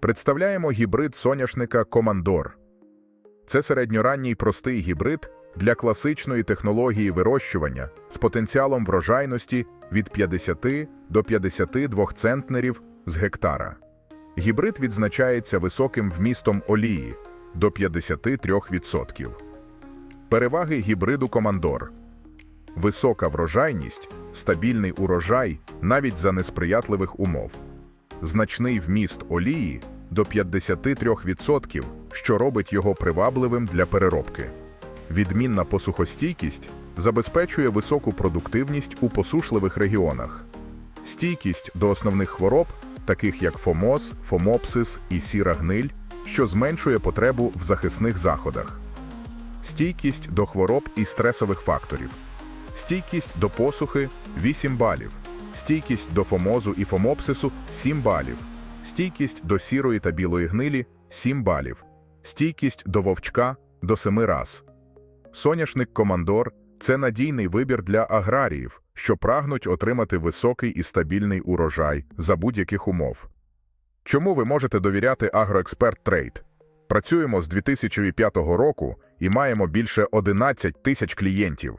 Представляємо гібрид соняшника Командор. Це середньоранній простий гібрид для класичної технології вирощування з потенціалом врожайності від 50 до 52 центнерів з гектара. Гібрид відзначається високим вмістом олії до 53%. Переваги гібриду Командор. Висока врожайність, стабільний урожай навіть за несприятливих умов. Значний вміст олії до 53%, що робить його привабливим для переробки. Відмінна посухостійкість забезпечує високу продуктивність у посушливих регіонах. Стійкість до основних хвороб, таких як фомоз, фомопсис і сіра гниль, що зменшує потребу в захисних заходах. Стійкість до хвороб і стресових факторів. Стійкість до посухи 8 балів. Стійкість до фомозу і фомопсису 7 балів. Стійкість до сірої та білої гнилі 7 балів. Стійкість до вовчка до 7 раз. Соняшник Командор це надійний вибір для аграріїв, що прагнуть отримати високий і стабільний урожай за будь-яких умов. Чому ви можете довіряти Агроексперт Трейд? Працюємо з 2005 року і маємо більше 11 тисяч клієнтів.